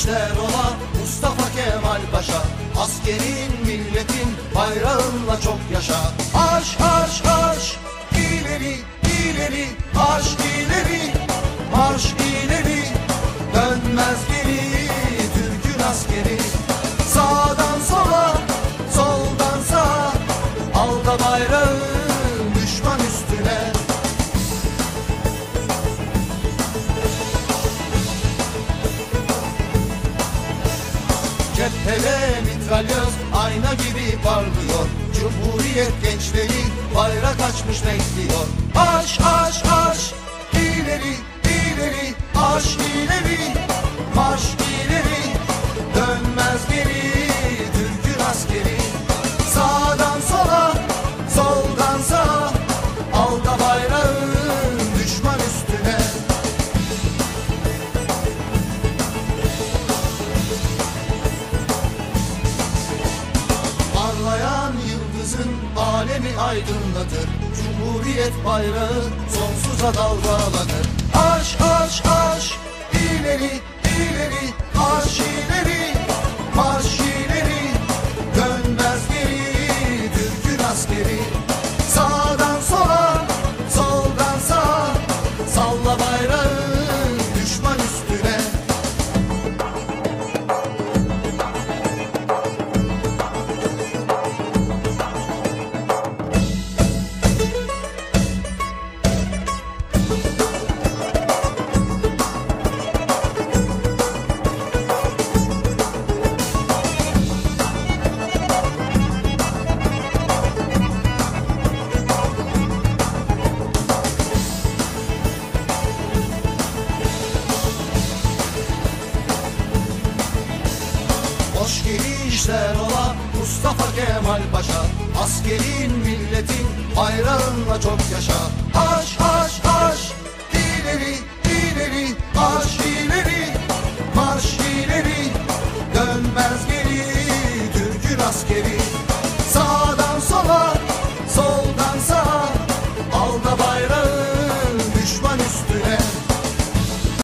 işler ola Mustafa Kemal Paşa. Askerin milletin bayrağınla çok yaşa. Arş arş arş ileri ileri Arş ileri marş ileri. Dönmez geri Türk'ün askeri. Sağdan sola soldan sağa Al da bayrağı Cephede mitralyöz ayna gibi parlıyor. Cumhuriyet gençleri bayrak açmış bekliyor. Aş aş alemi aydınlatır. Cumhuriyet bayrağı sonsuza dalgalanır. Aş aş aş Hoş gelişler ola Mustafa Kemal Paşa. Askerin milletin bayrağınla çok yaşa. Haş haş haş. İleri ileri haş ileri Marş ileri dönmez geri Türk'ün askeri.